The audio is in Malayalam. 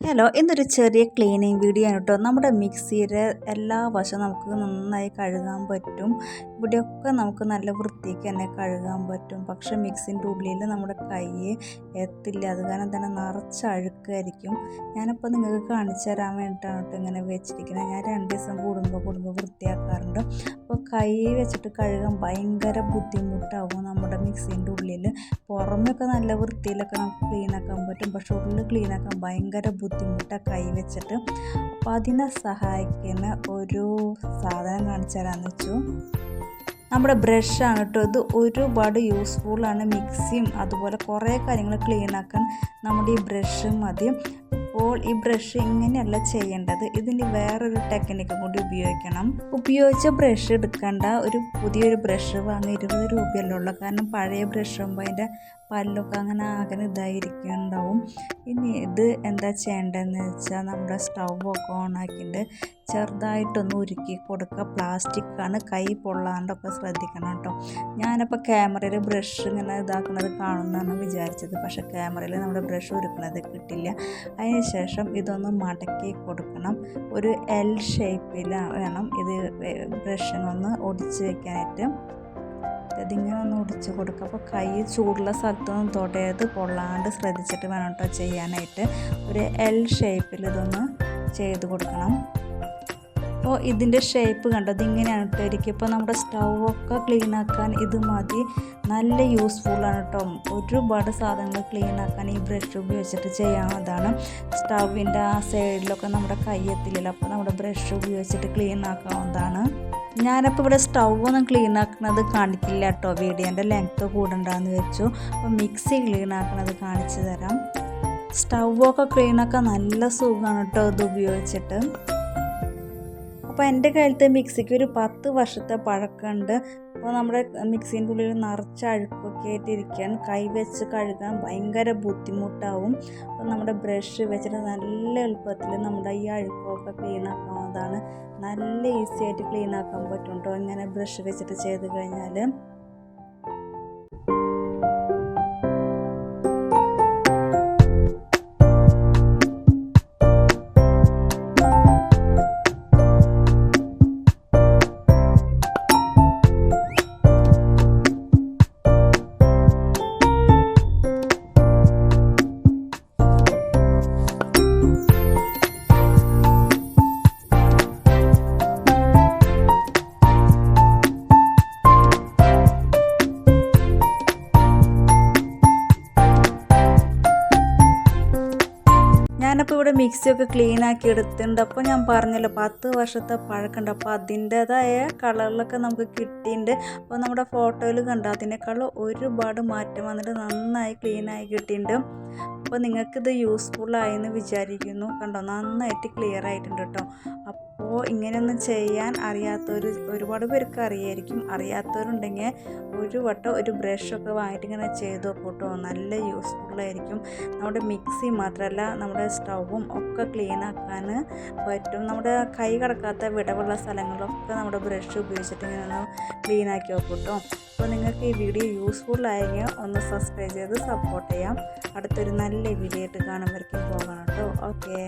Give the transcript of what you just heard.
ഹലോ ഇന്നൊരു ചെറിയ ക്ലീനിങ് വീഡിയോ ആണ് കേട്ടോ. നമ്മുടെ മിക്സിയുടെ എല്ലാ വശവും നമുക്ക് നന്നായി കഴുകാൻ പറ്റും. ഇവിടെയൊക്കെ നമുക്ക് നല്ല വൃത്തിക്ക് തന്നെ കഴുകാൻ പറ്റും. പക്ഷേ മിക്സിന്റെ ഉള്ളിൽ നമ്മുടെ കൈ എത്തില്ല. അത് കാരണം തന്നെ നിറച്ച് അഴുക്കായിരിക്കും. ഞാനിപ്പോൾ നിങ്ങൾക്ക് കാണിച്ചു തരാൻ വേണ്ടിയിട്ടാണ് കേട്ടോ ഇങ്ങനെ വെച്ചിരിക്കുന്നത്. ഞാൻ രണ്ട് ദിവസം കൂടുമ്പോൾ കൂടുമ്പോൾ വൃത്തിയാക്കാറുണ്ട്. അപ്പോൾ കൈ വെച്ചിട്ട് കഴുകാൻ ഭയങ്കര ബുദ്ധിമുട്ടാവും നമ്മുടെ മിക്സിന്റെ ഉള്ളിൽ. പുറമൊക്കെ നല്ല വൃത്തിയിലൊക്കെ നമുക്ക് ക്ലീനാക്കാൻ പറ്റും. പക്ഷേ ഉള്ളിൽ ക്ലീനാക്കാൻ ഭയങ്കര ബുദ്ധിമുട്ടാണ് കൈവച്ചിട്ട് അപ്പോൾ അതിനെ സഹായിക്കുന്ന ഒരു സാധനം കാണിച്ചു തരാമെന്ന് വെച്ചു. നമ്മുടെ ബ്രഷാണ് കേട്ടോ ഇത് ഒരുപാട് യൂസ്ഫുള്ളാണ് മിക്സിയും അതുപോലെ കുറേ കാര്യങ്ങൾ ക്ലീനാക്കാൻ നമ്മുടെ ഈ ബ്രഷ് മതി. അപ്പോൾ ഈ ബ്രഷ് ഇങ്ങനെയല്ല ചെയ്യേണ്ടത്. ഇതിന് വേറൊരു ടെക്നിക്ക് കൂടി ഉപയോഗിക്കണം. ഉപയോഗിച്ച ബ്രഷ് എടുക്കേണ്ട. ഒരു പുതിയൊരു ബ്രഷ് വാങ്ങി ഇരുപത് രൂപയല്ലേ ഉള്ളൂ. കാരണം പഴയ ബ്രഷ് ആകുമ്പോൾ അതിന്റെ പല്ലൊക്കെ അങ്ങനെ ആകെ ഇതായിരിക്കുന്നുണ്ടാവും. ഇനി ഇത് എന്താ ചെയ്യേണ്ടതെന്ന് വെച്ചാൽ നമ്മുടെ സ്റ്റൗവൊക്കെ ഓണാക്കിയിട്ട് ചെറുതായിട്ടൊന്ന് ഉരുക്കി കൊടുക്കുക. പ്ലാസ്റ്റിക്കാണ് കൈ പൊള്ളാണ്ടൊക്കെ ശ്രദ്ധിക്കണം കേട്ടോ. ഞാനപ്പോൾ ക്യാമറയിൽ ബ്രഷ് ഇങ്ങനെ ഇതാക്കുന്നത് കാണുന്നതാണ് വിചാരിച്ചത്. പക്ഷെ ക്യാമറയിൽ നമ്മുടെ ബ്രഷ് ഉരുക്കുന്നത് കിട്ടില്ല. അതിന് ശേഷം ഇതൊന്ന് മടക്കി കൊടുക്കണം. ഒരു എൽ ഷേപ്പിൽ വേണം ഇത് ബ്രഷിനൊന്ന് ഒടിച്ച് വെക്കാനായിട്ട്. ഇതിങ്ങനെ ഒന്ന് ഒടിച്ച് കൊടുക്കുക അപ്പോൾ കൈ ചൂടുള്ള സ്ഥലത്തൊന്നും തൊടയത് കൊള്ളാണ്ട് ശ്രദ്ധിച്ചിട്ട് വേണം കേട്ടോ ചെയ്യാനായിട്ട്. ഒരു എൽ ഷേപ്പിൽ ഇതൊന്ന് ചെയ്ത് കൊടുക്കണം. അപ്പോൾ ഇതിന്റെ ഷേപ്പ് കണ്ടത് ഇങ്ങനെയാണ് കേട്ടോ ഇരിക്കും. ഇപ്പോൾ നമ്മുടെ സ്റ്റൗവൊക്കെ ക്ലീൻ ആക്കാൻ ഇത് മതി. നല്ല യൂസ്ഫുള്ളാണ് കേട്ടോ ഒരുപാട് സാധനങ്ങൾ ക്ലീൻ ആക്കാൻ ഈ ബ്രഷ് ഉപയോഗിച്ചിട്ട് ചെയ്യാവുന്നതാണ് സ്റ്റൗവിന്റെ ആ സൈഡിലൊക്കെ നമ്മുടെ കൈ കയ്യെത്തില്ലല്ലോ. അപ്പോൾ നമ്മുടെ ബ്രഷ് ഉപയോഗിച്ചിട്ട് ക്ലീൻ ആക്കാവുന്നതാണ്. ഞാനപ്പോൾ ഇവിടെ സ്റ്റൗ ഒന്നും ക്ലീൻ ആക്കുന്നത് കാണിക്കില്ല കേട്ടോ വീഡിയോന്റെ ലെങ്ത്ത് കൂടണ്ടെന്ന് വെച്ചു. അപ്പോൾ മിക്സി ക്ലീൻ ആക്കുന്നത് കാണിച്ചു തരാം. സ്റ്റൗവൊക്കെ ക്ലീനൊക്കെ നല്ല സുഖമാണ് കേട്ടോ ഇത് ഉപയോഗിച്ചിട്ട്. അപ്പോൾ എന്റെ കാലത്ത് മിക്സിക്ക് ഒരു പത്ത് വർഷത്തെ പഴക്കമുണ്ട്. അപ്പോൾ നമ്മുടെ മിക്സീന്റെ ഉള്ളിൽ നിറച്ച് അഴുക്കൊക്കെ ആയിട്ടിരിക്കാൻ കൈ വെച്ച് കഴുകാൻ ഭയങ്കര ബുദ്ധിമുട്ടാവും. അപ്പോൾ നമ്മുടെ ബ്രഷ് വെച്ചിട്ട് നല്ല എളുപ്പത്തിൽ നമ്മുടെ ഈ അഴുക്കൊക്കെ ക്ലീൻ ആക്കാവുന്നതാണ് നല്ല ഈസി ആയിട്ട് ക്ലീൻ ആക്കാൻ പറ്റും കേട്ടോ ഇങ്ങനെ ബ്രഷ് വെച്ചിട്ട് ചെയ്ത് കഴിഞ്ഞാൽ ഞാനപ്പോൾ ഇവിടെ മിക്സിയൊക്കെ ക്ലീൻ ആക്കി എടുത്തിട്ടുണ്ട്. അപ്പോൾ ഞാൻ പറഞ്ഞല്ലോ പത്ത് വർഷത്തെ പഴക്കമുണ്ട്. അപ്പോൾ അതിന്റേതായ കളറിലൊക്കെ നമുക്ക് കിട്ടിയിട്ടുണ്ട്. അപ്പോൾ നമ്മുടെ ഫോട്ടോയിൽ കണ്ട അതിനേക്കാൾ ഒരുപാട് മാറ്റം വന്നിട്ട് നന്നായി ക്ലീൻ ആയി കിട്ടിയിട്ടുണ്ട്. അപ്പോൾ നിങ്ങൾക്കിത് യൂസ്ഫുള്ളായെന്ന് വിചാരിക്കുന്നു. കണ്ടോ നന്നായിട്ട് ക്ലിയർ ആയിട്ടുണ്ട് കേട്ടോ അപ്പോൾ ഇങ്ങനെയൊന്നും ചെയ്യാൻ അറിയാത്തവർ ഒരുപാട് പേർക്ക് അറിയായിരിക്കും. അറിയാത്തവരുണ്ടെങ്കിൽ ഒരു വട്ടം ഒരു ബ്രഷൊക്കെ വാങ്ങിയിട്ട് ഇങ്ങനെ ചെയ്ത് നോക്കൂട്ടോ നല്ല യൂസ്ഫുള്ളായിരിക്കും നമ്മുടെ മിക്സി മാത്രമല്ല നമ്മുടെ സ്റ്റൗവും ഒക്കെ ക്ലീൻ ആക്കാൻ പറ്റും. നമ്മുടെ കൈ കടക്കാത്ത വിടവുള്ള സ്ഥലങ്ങളിലൊക്കെ നമ്മുടെ ബ്രഷ് ഉപയോഗിച്ചിട്ട് ഇങ്ങനെ ഒന്ന് ക്ലീൻ ആക്കി നോക്കൂട്ടോ അപ്പോൾ നിങ്ങൾക്ക് ഈ വീഡിയോ യൂസ്ഫുൾ ആയെങ്കിൽ ഒന്ന് സബ്സ്ക്രൈബ് ചെയ്ത് സപ്പോർട്ട് ചെയ്യാം. അടുത്തൊരു നല്ല വീഡിയോ ആയിട്ട് കാണുമ്പോഴേക്കും പോകണം കേട്ടോ ഓക്കേ